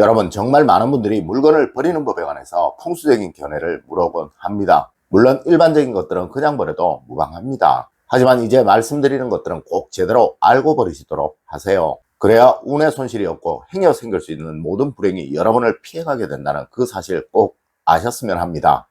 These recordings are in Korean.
여러분 정말 많은 분들이 물건을 버리는 법에 관해서 풍수적인 견해를 물어본 합니다. 물론 일반적인 것들은 그냥 버려도 무방합니다. 하지만 이제 말씀드리는 것들은 꼭 제대로 알고 버리시도록 하세요. 그래야 운의 손실이 없고 행여 생길 수 있는 모든 불행이 여러분을 피해가게 된다는 그 사실 꼭 아셨으면 합니다.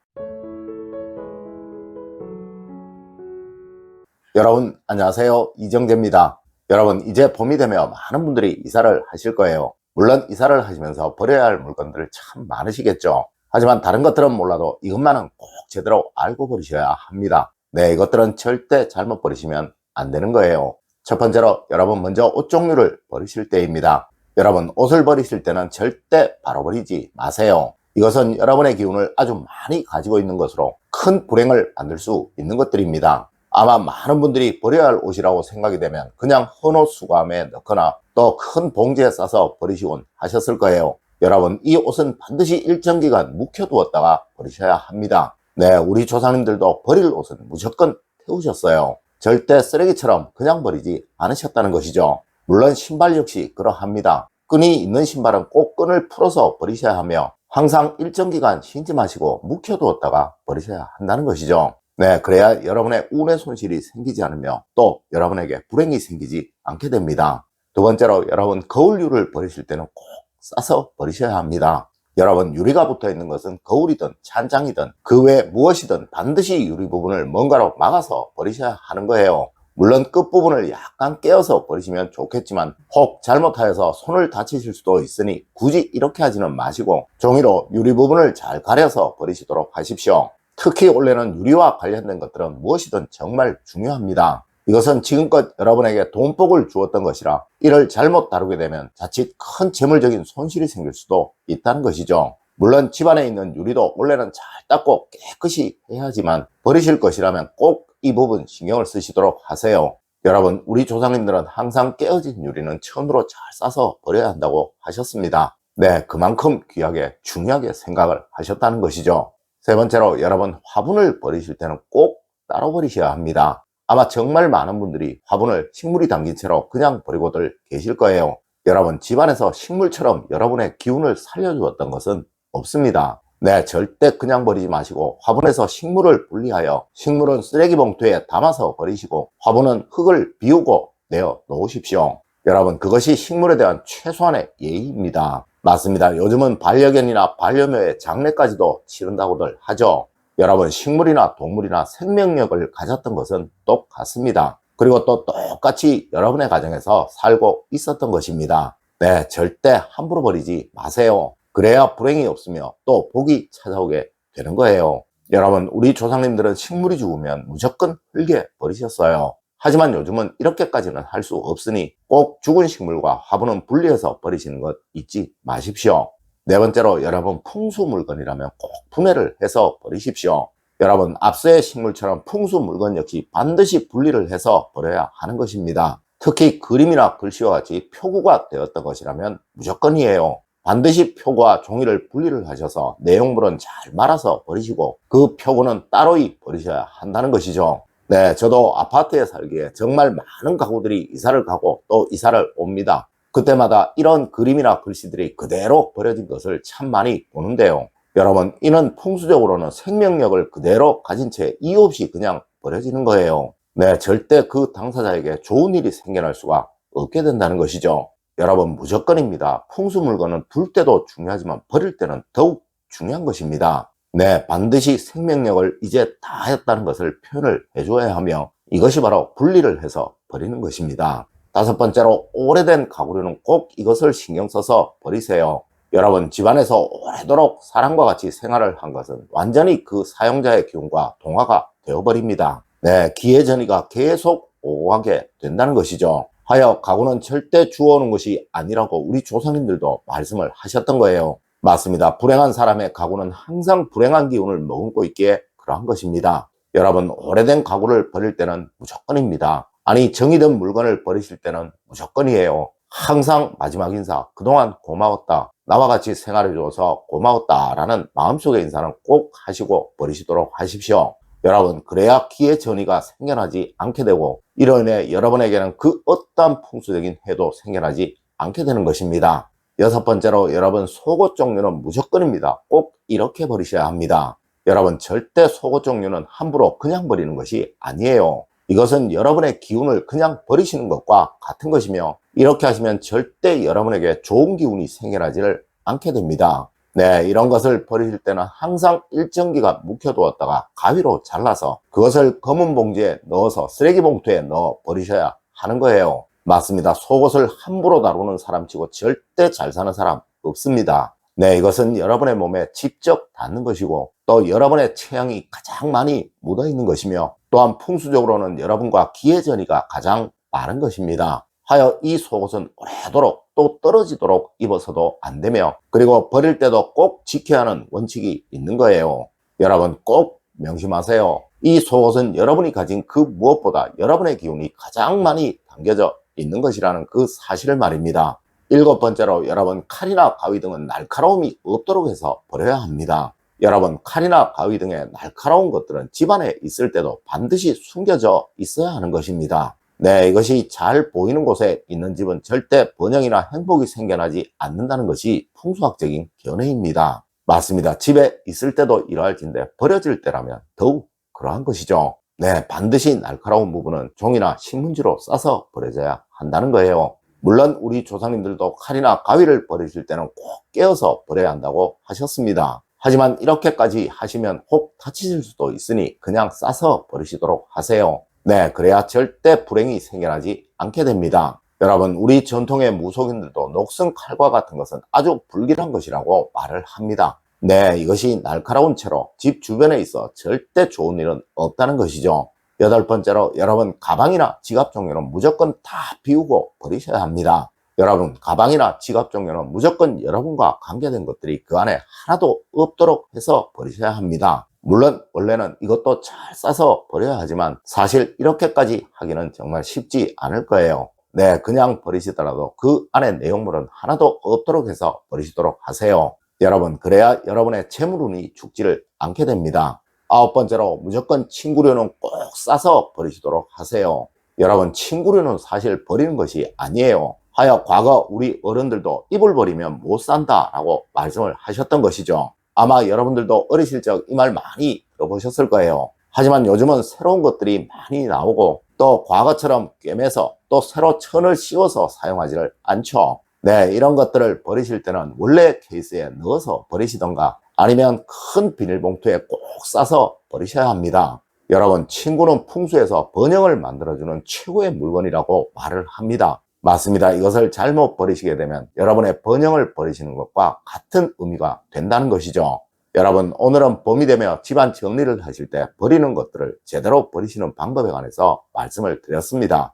여러분 안녕하세요 이정재입니다. 여러분 이제 봄이 되면 많은 분들이 이사를 하실 거예요. 물론 이사를 하시면서 버려야 할 물건들 참 많으시겠죠. 하지만 다른 것들은 몰라도 이것만은 꼭 제대로 알고 버리셔야 합니다. 네, 이것들은 절대 잘못 버리시면 안 되는 거예요. 첫 번째로 여러분 먼저 옷 종류를 버리실 때입니다. 여러분 옷을 버리실 때는 절대 바로 버리지 마세요. 이것은 여러분의 기운을 아주 많이 가지고 있는 것으로 큰 불행을 만들 수 있는 것들입니다. 아마 많은 분들이 버려야 할 옷이라고 생각이 되면 그냥 헌옷 수거함에 넣거나 또 큰 봉지에 싸서 버리시곤 하셨을 거예요. 여러분 이 옷은 반드시 일정 기간 묵혀두었다가 버리셔야 합니다. 네, 우리 조상님들도 버릴 옷은 무조건 태우셨어요. 절대 쓰레기처럼 그냥 버리지 않으셨다는 것이죠. 물론 신발 역시 그러합니다. 끈이 있는 신발은 꼭 끈을 풀어서 버리셔야 하며 항상 일정 기간 신지 마시고 묵혀두었다가 버리셔야 한다는 것이죠. 네, 그래야 여러분의 운의 손실이 생기지 않으며 또 여러분에게 불행이 생기지 않게 됩니다. 두 번째로 여러분 거울류를 버리실 때는 꼭 싸서 버리셔야 합니다. 여러분 유리가 붙어 있는 것은 거울이든 찬장이든 그 외 무엇이든 반드시 유리 부분을 뭔가로 막아서 버리셔야 하는 거예요. 물론 끝부분을 약간 깨어서 버리시면 좋겠지만 혹 잘못하여서 손을 다치실 수도 있으니 굳이 이렇게 하지는 마시고 종이로 유리 부분을 잘 가려서 버리시도록 하십시오. 특히 원래는 유리와 관련된 것들은 무엇이든 정말 중요합니다. 이것은 지금껏 여러분에게 돈복을 주었던 것이라 이를 잘못 다루게 되면 자칫 큰 재물적인 손실이 생길 수도 있다는 것이죠. 물론 집안에 있는 유리도 원래는 잘 닦고 깨끗이 해야 하지만 버리실 것이라면 꼭 이 부분 신경을 쓰시도록 하세요. 여러분, 우리 조상님들은 항상 깨어진 유리는 천으로 잘 싸서 버려야 한다고 하셨습니다. 네, 그만큼 귀하게 중요하게 생각을 하셨다는 것이죠. 세 번째로 여러분 화분을 버리실 때는 꼭 따로 버리셔야 합니다. 아마 정말 많은 분들이 화분을 식물이 담긴 채로 그냥 버리고들 계실 거예요. 여러분 집안에서 식물처럼 여러분의 기운을 살려주었던 것은 없습니다. 네, 절대 그냥 버리지 마시고 화분에서 식물을 분리하여 식물은 쓰레기 봉투에 담아서 버리시고 화분은 흙을 비우고 내어 놓으십시오. 여러분 그것이 식물에 대한 최소한의 예의입니다. 맞습니다. 요즘은 반려견이나 반려묘의 장례까지도 치른다고들 하죠. 여러분 식물이나 동물이나 생명력을 가졌던 것은 똑같습니다. 그리고 또 똑같이 여러분의 가정에서 살고 있었던 것입니다. 네, 절대 함부로 버리지 마세요. 그래야 불행이 없으며 또 복이 찾아오게 되는 거예요. 여러분, 우리 조상님들은 식물이 죽으면 무조건 흙에 버리셨어요. 하지만 요즘은 이렇게까지는 할 수 없으니 꼭 죽은 식물과 화분은 분리해서 버리시는 것 잊지 마십시오. 네 번째로 여러분 풍수 물건이라면 꼭 분해를 해서 버리십시오. 여러분 앞서의 식물처럼 풍수 물건 역시 반드시 분리를 해서 버려야 하는 것입니다. 특히 그림이나 글씨와 같이 표구가 되었던 것이라면 무조건이에요. 반드시 표구와 종이를 분리를 하셔서 내용물은 잘 말아서 버리시고 그 표구는 따로이 버리셔야 한다는 것이죠. 네, 저도 아파트에 살기에 정말 많은 가구들이 이사를 가고 또 이사를 옵니다. 그때마다 이런 그림이나 글씨들이 그대로 버려진 것을 참 많이 보는데요. 여러분, 이는 풍수적으로는 생명력을 그대로 가진 채 이유 없이 그냥 버려지는 거예요. 네, 절대 그 당사자에게 좋은 일이 생겨날 수가 없게 된다는 것이죠. 여러분, 무조건입니다. 풍수 물건은 불 때도 중요하지만 버릴 때는 더욱 중요한 것입니다. 네, 반드시 생명력을 이제 다 했다는 것을 표현을 해줘야 하며 이것이 바로 분리를 해서 버리는 것입니다. 다섯 번째로 오래된 가구류는 꼭 이것을 신경 써서 버리세요. 여러분 집안에서 오래도록 사람과 같이 생활을 한 것은 완전히 그 사용자의 기운과 동화가 되어버립니다. 네, 기회 전이가 계속 오가게 된다는 것이죠. 하여 가구는 절대 주워오는 것이 아니라고 우리 조상님들도 말씀을 하셨던 거예요. 맞습니다. 불행한 사람의 가구는 항상 불행한 기운을 머금고 있기에 그러한 것입니다. 여러분 오래된 가구를 버릴 때는 무조건입니다. 아니 정이든 물건을 버리실 때는 무조건이에요. 항상 마지막 인사 그동안 고마웠다. 나와 같이 생활해줘서 고마웠다 라는 마음속의 인사는 꼭 하시고 버리시도록 하십시오. 여러분 그래야 기회 전이가 생겨나지 않게 되고 이로 인해 여러분에게는 그 어떠한 풍수적인 해도 생겨나지 않게 되는 것입니다. 여섯 번째로 여러분 속옷 종류는 무조건입니다. 꼭 이렇게 버리셔야 합니다. 여러분 절대 속옷 종류는 함부로 그냥 버리는 것이 아니에요. 이것은 여러분의 기운을 그냥 버리시는 것과 같은 것이며 이렇게 하시면 절대 여러분에게 좋은 기운이 생겨나지를 않게 됩니다. 네, 이런 것을 버리실 때는 항상 일정 기간 묵혀두었다가 가위로 잘라서 그것을 검은 봉지에 넣어서 쓰레기 봉투에 넣어 버리셔야 하는 거예요. 맞습니다. 속옷을 함부로 다루는 사람치고 절대 잘 사는 사람 없습니다. 네, 이것은 여러분의 몸에 직접 닿는 것이고 또 여러분의 체형이 가장 많이 묻어 있는 것이며 또한 풍수적으로는 여러분과 기회전이가 가장 많은 것입니다. 하여 이 속옷은 오래도록 또 떨어지도록 입어서도 안 되며 그리고 버릴 때도 꼭 지켜야 하는 원칙이 있는 거예요. 여러분 꼭 명심하세요. 이 속옷은 여러분이 가진 그 무엇보다 여러분의 기운이 가장 많이 담겨져 있는 것이라는 그 사실을 말입니다. 일곱 번째로 여러분 칼이나 가위 등은 날카로움이 없도록 해서 버려야 합니다. 여러분 칼이나 가위 등의 날카로운 것들은 집안에 있을 때도 반드시 숨겨져 있어야 하는 것입니다. 네, 이것이 잘 보이는 곳에 있는 집은 절대 번영이나 행복이 생겨나지 않는다는 것이 풍수학적인 견해입니다. 맞습니다. 집에 있을 때도 이러할진데 버려질 때라면 더욱 그러한 것이죠. 네, 반드시 날카로운 부분은 종이나 신문지로 싸서 버려져야 한다는 거예요. 물론 우리 조상님들도 칼이나 가위를 버리실 때는 꼭 깨어서 버려야 한다고 하셨습니다. 하지만 이렇게까지 하시면 혹 다치실 수도 있으니 그냥 싸서 버리시도록 하세요. 네, 그래야 절대 불행이 생겨나지 않게 됩니다. 여러분, 우리 전통의 무속인들도 녹슨 칼과 같은 것은 아주 불길한 것이라고 말을 합니다. 네, 이것이 날카로운 채로 집 주변에 있어 절대 좋은 일은 없다는 것이죠. 여덟 번째로 여러분 가방이나 지갑 종류는 무조건 다 비우고 버리셔야 합니다. 여러분 가방이나 지갑 종류는 무조건 여러분과 관계된 것들이 그 안에 하나도 없도록 해서 버리셔야 합니다. 물론 원래는 이것도 잘 싸서 버려야 하지만 사실 이렇게까지 하기는 정말 쉽지 않을 거예요. 네, 그냥 버리시더라도 그 안에 내용물은 하나도 없도록 해서 버리시도록 하세요. 여러분, 그래야 여러분의 재물운이 죽지를 않게 됩니다. 아홉 번째로 무조건 친구류는 꼭 싸서 버리시도록 하세요. 여러분, 친구류는 사실 버리는 것이 아니에요. 하여 과거 우리 어른들도 입을 버리면 못 산다라고 말씀을 하셨던 것이죠. 아마 여러분들도 어리실 적 이 말 많이 들어보셨을 거예요. 하지만 요즘은 새로운 것들이 많이 나오고 또 과거처럼 꿰매서 또 새로 천을 씌워서 사용하지를 않죠. 네, 이런 것들을 버리실 때는 원래 케이스에 넣어서 버리시던가 아니면 큰 비닐봉투에 꼭 싸서 버리셔야 합니다. 여러분, 친구는 풍수에서 번영을 만들어주는 최고의 물건이라고 말을 합니다. 맞습니다. 이것을 잘못 버리시게 되면 여러분의 번영을 버리시는 것과 같은 의미가 된다는 것이죠. 여러분, 오늘은 봄이 되며 집안 정리를 하실 때 버리는 것들을 제대로 버리시는 방법에 관해서 말씀을 드렸습니다.